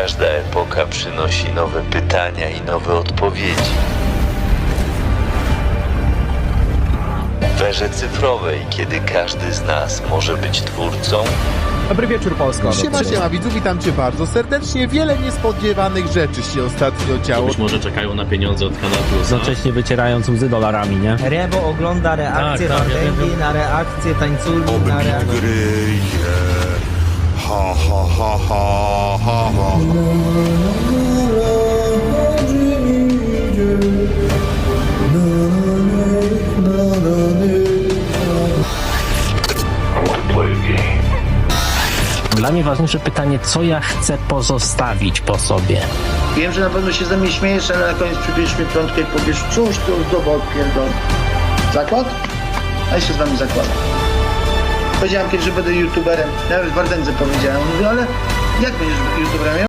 Każda epoka przynosi nowe pytania i nowe odpowiedzi. W erze cyfrowej, kiedy każdy z nas może być twórcą, Dobry wieczór Polsko. Siema, siema, widzu, witam cię bardzo serdecznie. Wiele niespodziewanych rzeczy się ostatnio działo. Być może czekają na pieniądze od Kanal Plusa. Jednocześnie wycierając łzy dolarami, nie? Rebo ogląda reakcje Tak, tak, ja na reakcje tańculi, na reakcje... Gryje. Ha, ha, ha, ha, ha, ha. Dla mnie ważniejsze pytanie, co ja chcę pozostawić po sobie. Wiem, że na pewno się ze mnie śmiejesz, ale na koniec przybierz mi piątkę i powiesz, cóż to z doba odpierdol. Zakład? A ja się z wami zakładam. Powiedziałem kiedyś, że będę youtuberem. Nawet w Wardędze powiedziałem. Mówię, ale jak będziesz youtuberem?